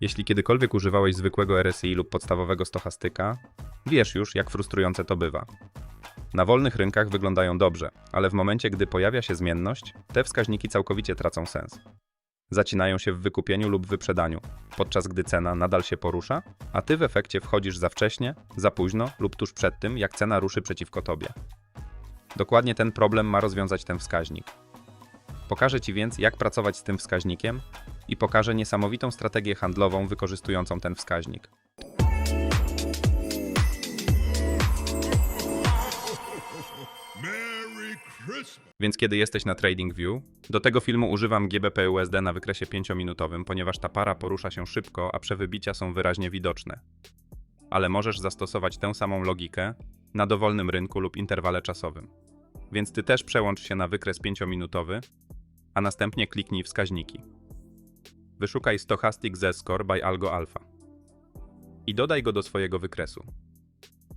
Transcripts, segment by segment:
Jeśli kiedykolwiek używałeś zwykłego RSI lub podstawowego stochastyka, wiesz już, jak frustrujące to bywa. Na wolnych rynkach wyglądają dobrze, ale w momencie, gdy pojawia się zmienność, te wskaźniki całkowicie tracą sens. Zacinają się w wykupieniu lub wyprzedaniu, podczas gdy cena nadal się porusza, a ty w efekcie wchodzisz za wcześnie, za późno lub tuż przed tym, jak cena ruszy przeciwko tobie. Dokładnie ten problem ma rozwiązać ten wskaźnik. Pokażę Ci więc, jak pracować z tym wskaźnikiem i pokażę niesamowitą strategię handlową wykorzystującą ten wskaźnik. Więc kiedy jesteś na TradingView, do tego filmu używam GBP USD na wykresie 5-minutowym, ponieważ ta para porusza się szybko, a przewybicia są wyraźnie widoczne. Ale możesz zastosować tę samą logikę na dowolnym rynku lub interwale czasowym. Więc ty też przełącz się na wykres 5-minutowy, a następnie kliknij wskaźniki. Wyszukaj Stochastic Z-Score by Algo Alpha i dodaj go do swojego wykresu.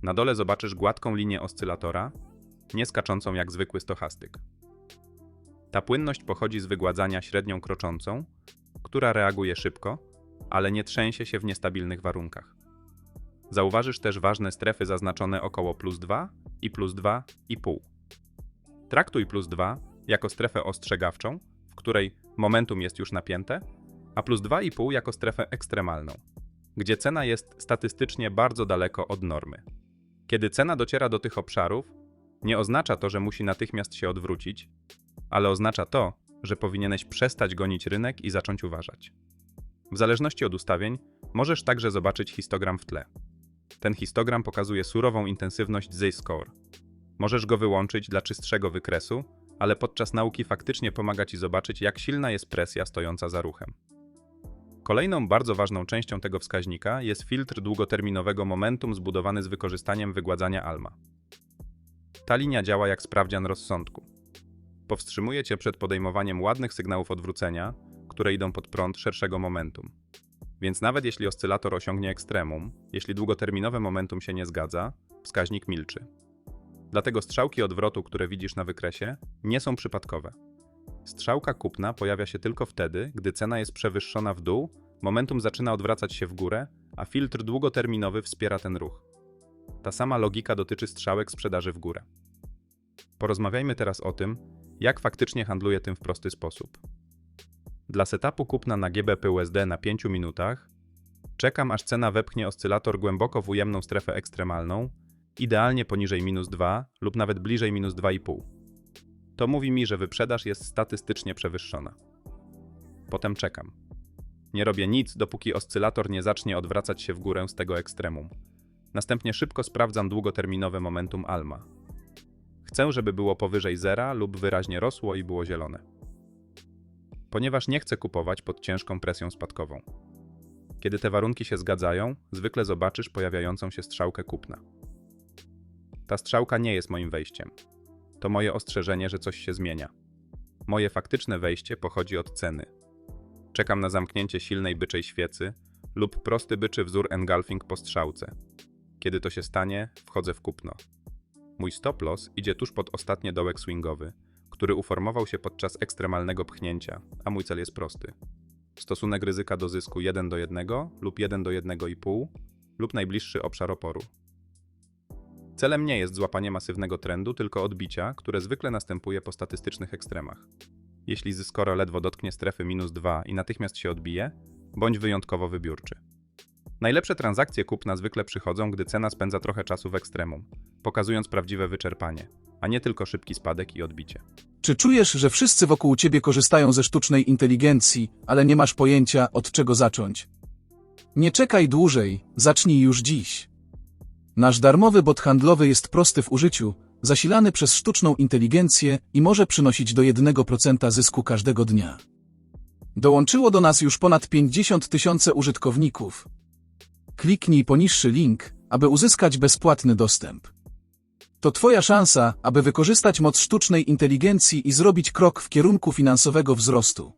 Na dole zobaczysz gładką linię oscylatora, nie skaczącą jak zwykły stochastyk. Ta płynność pochodzi z wygładzania średnią kroczącą, która reaguje szybko, ale nie trzęsie się w niestabilnych warunkach. Zauważysz też ważne strefy zaznaczone około plus 2 i plus 2,5. Traktuj plus 2 jako strefę ostrzegawczą, w której momentum jest już napięte, a plus 2,5 jako strefę ekstremalną, gdzie cena jest statystycznie bardzo daleko od normy. Kiedy cena dociera do tych obszarów, nie oznacza to, że musi natychmiast się odwrócić, ale oznacza to, że powinieneś przestać gonić rynek i zacząć uważać. W zależności od ustawień, możesz także zobaczyć histogram w tle. Ten histogram pokazuje surową intensywność Z-score. Możesz go wyłączyć dla czystszego wykresu, ale podczas nauki faktycznie pomaga ci zobaczyć, jak silna jest presja stojąca za ruchem. Kolejną bardzo ważną częścią tego wskaźnika jest filtr długoterminowego momentum zbudowany z wykorzystaniem wygładzania ALMA. Ta linia działa jak sprawdzian rozsądku. Powstrzymuje cię przed podejmowaniem ładnych sygnałów odwrócenia, które idą pod prąd szerszego momentum. Więc nawet jeśli oscylator osiągnie ekstremum, jeśli długoterminowe momentum się nie zgadza, wskaźnik milczy. Dlatego strzałki odwrotu, które widzisz na wykresie, nie są przypadkowe. Strzałka kupna pojawia się tylko wtedy, gdy cena jest przewyższona w dół, momentum zaczyna odwracać się w górę, a filtr długoterminowy wspiera ten ruch. Ta sama logika dotyczy strzałek sprzedaży w górę. Porozmawiajmy teraz o tym, jak faktycznie handluję tym w prosty sposób. Dla setupu kupna na GBP USD na 5 minutach czekam aż cena wepchnie oscylator głęboko w ujemną strefę ekstremalną, idealnie poniżej minus 2 lub nawet bliżej minus 2,5. To mówi mi, że wyprzedaż jest statystycznie przewyższona. Potem czekam. Nie robię nic, dopóki oscylator nie zacznie odwracać się w górę z tego ekstremum. Następnie szybko sprawdzam długoterminowe momentum ALMA. Chcę, żeby było powyżej zera lub wyraźnie rosło i było zielone. Ponieważ nie chcę kupować pod ciężką presją spadkową. Kiedy te warunki się zgadzają, zwykle zobaczysz pojawiającą się strzałkę kupna. Ta strzałka nie jest moim wejściem. To moje ostrzeżenie, że coś się zmienia. Moje faktyczne wejście pochodzi od ceny. Czekam na zamknięcie silnej byczej świecy lub prosty byczy wzór engulfing po strzałce. Kiedy to się stanie, wchodzę w kupno. Mój stop loss idzie tuż pod ostatni dołek swingowy, który uformował się podczas ekstremalnego pchnięcia, a mój cel jest prosty. Stosunek ryzyka do zysku 1 do 1 lub 1 do 1,5 lub najbliższy obszar oporu. Celem nie jest złapanie masywnego trendu, tylko odbicia, które zwykle następuje po statystycznych ekstremach. Jeśli zyskora ledwo dotknie strefy minus 2 i natychmiast się odbije, bądź wyjątkowo wybiórczy. Najlepsze transakcje kupna zwykle przychodzą, gdy cena spędza trochę czasu w ekstremum, pokazując prawdziwe wyczerpanie, a nie tylko szybki spadek i odbicie. Czy czujesz, że wszyscy wokół ciebie korzystają ze sztucznej inteligencji, ale nie masz pojęcia, od czego zacząć? Nie czekaj dłużej, zacznij już dziś. Nasz darmowy bot handlowy jest prosty w użyciu, zasilany przez sztuczną inteligencję i może przynosić do 1% zysku każdego dnia. Dołączyło do nas już ponad 50 tysięcy użytkowników. Kliknij poniższy link, aby uzyskać bezpłatny dostęp. To Twoja szansa, aby wykorzystać moc sztucznej inteligencji i zrobić krok w kierunku finansowego wzrostu.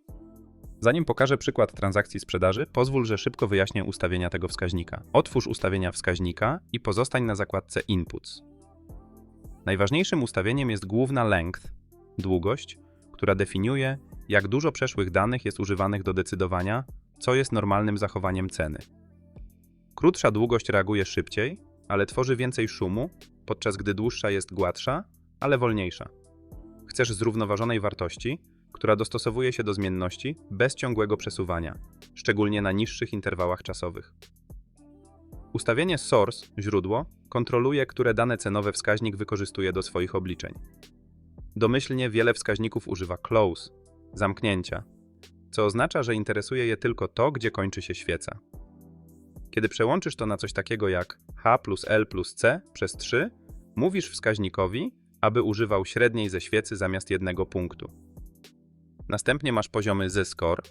Zanim pokażę przykład transakcji sprzedaży, pozwól, że szybko wyjaśnię ustawienia tego wskaźnika. Otwórz ustawienia wskaźnika i pozostań na zakładce Inputs. Najważniejszym ustawieniem jest główna length, długość, która definiuje, jak dużo przeszłych danych jest używanych do decydowania, co jest normalnym zachowaniem ceny. Krótsza długość reaguje szybciej, ale tworzy więcej szumu, podczas gdy dłuższa jest gładsza, ale wolniejsza. Chcesz zrównoważonej wartości, która dostosowuje się do zmienności bez ciągłego przesuwania, szczególnie na niższych interwałach czasowych. Ustawienie source, źródło, kontroluje, które dane cenowe wskaźnik wykorzystuje do swoich obliczeń. Domyślnie wiele wskaźników używa close, zamknięcia, co oznacza, że interesuje je tylko to, gdzie kończy się świeca. Kiedy przełączysz to na coś takiego jak h plus l plus c przez 3, mówisz wskaźnikowi, aby używał średniej ze świecy zamiast jednego punktu. Następnie masz poziomy z-score,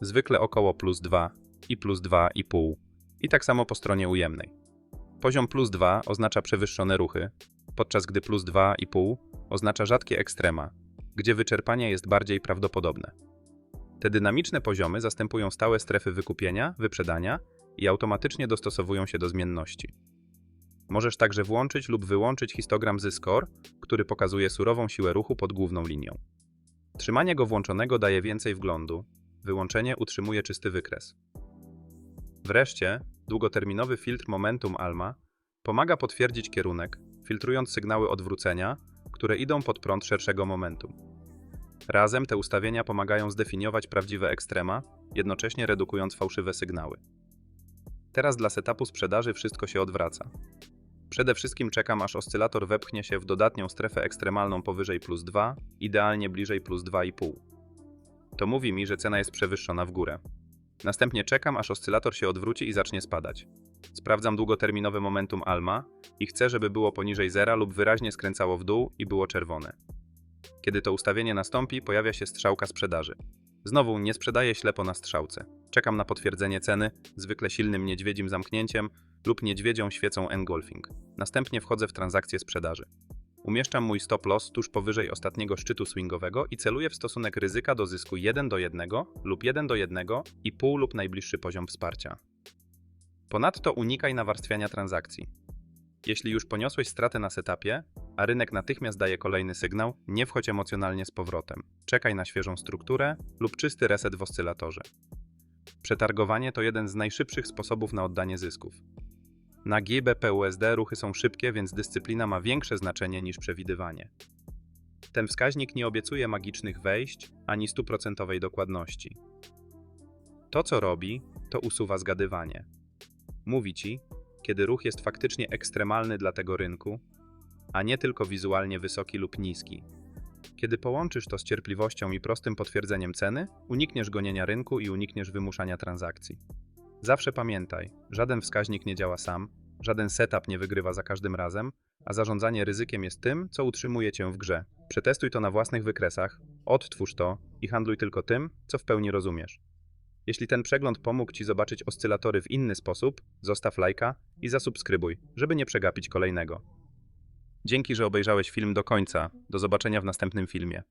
zwykle około plus 2 i plus 2,5 i tak samo po stronie ujemnej. Poziom plus 2 oznacza przewyższone ruchy, podczas gdy plus 2,5 oznacza rzadkie ekstrema, gdzie wyczerpanie jest bardziej prawdopodobne. Te dynamiczne poziomy zastępują stałe strefy wykupienia, wyprzedania i automatycznie dostosowują się do zmienności. Możesz także włączyć lub wyłączyć histogram z-score, który pokazuje surową siłę ruchu pod główną linią. Trzymanie go włączonego daje więcej wglądu, wyłączenie utrzymuje czysty wykres. Wreszcie, długoterminowy filtr Momentum Alma pomaga potwierdzić kierunek, filtrując sygnały odwrócenia, które idą pod prąd szerszego momentum. Razem te ustawienia pomagają zdefiniować prawdziwe ekstrema, jednocześnie redukując fałszywe sygnały. Teraz dla setupu sprzedaży wszystko się odwraca. Przede wszystkim czekam, aż oscylator wepchnie się w dodatnią strefę ekstremalną powyżej plus 2, idealnie bliżej plus 2,5. To mówi mi, że cena jest przewyższona w górę. Następnie czekam, aż oscylator się odwróci i zacznie spadać. Sprawdzam długoterminowe momentum ALMA i chcę, żeby było poniżej zera lub wyraźnie skręcało w dół i było czerwone. Kiedy to ustawienie nastąpi, pojawia się strzałka sprzedaży. Znowu nie sprzedaję ślepo na strzałce. Czekam na potwierdzenie ceny, zwykle silnym niedźwiedzim zamknięciem lub niedźwiedzią świecą engulfing. Następnie wchodzę w transakcję sprzedaży. Umieszczam mój stop loss tuż powyżej ostatniego szczytu swingowego i celuję w stosunek ryzyka do zysku 1 do 1 lub 1 do 1 i pół lub najbliższy poziom wsparcia. Ponadto unikaj nawarstwiania transakcji. Jeśli już poniosłeś stratę na setupie, a rynek natychmiast daje kolejny sygnał, nie wchodź emocjonalnie z powrotem. Czekaj na świeżą strukturę lub czysty reset w oscylatorze. Przetargowanie to jeden z najszybszych sposobów na oddanie zysków. Na GBP USD ruchy są szybkie, więc dyscyplina ma większe znaczenie niż przewidywanie. Ten wskaźnik nie obiecuje magicznych wejść ani stuprocentowej dokładności. To, co robi, to usuwa zgadywanie. Mówi ci, kiedy ruch jest faktycznie ekstremalny dla tego rynku, a nie tylko wizualnie wysoki lub niski. Kiedy połączysz to z cierpliwością i prostym potwierdzeniem ceny, unikniesz gonienia rynku i unikniesz wymuszania transakcji. Zawsze pamiętaj, żaden wskaźnik nie działa sam, żaden setup nie wygrywa za każdym razem, a zarządzanie ryzykiem jest tym, co utrzymuje cię w grze. Przetestuj to na własnych wykresach, odtwórz to i handluj tylko tym, co w pełni rozumiesz. Jeśli ten przegląd pomógł Ci zobaczyć oscylatory w inny sposób, zostaw lajka i zasubskrybuj, żeby nie przegapić kolejnego. Dzięki, że obejrzałeś film do końca. Do zobaczenia w następnym filmie.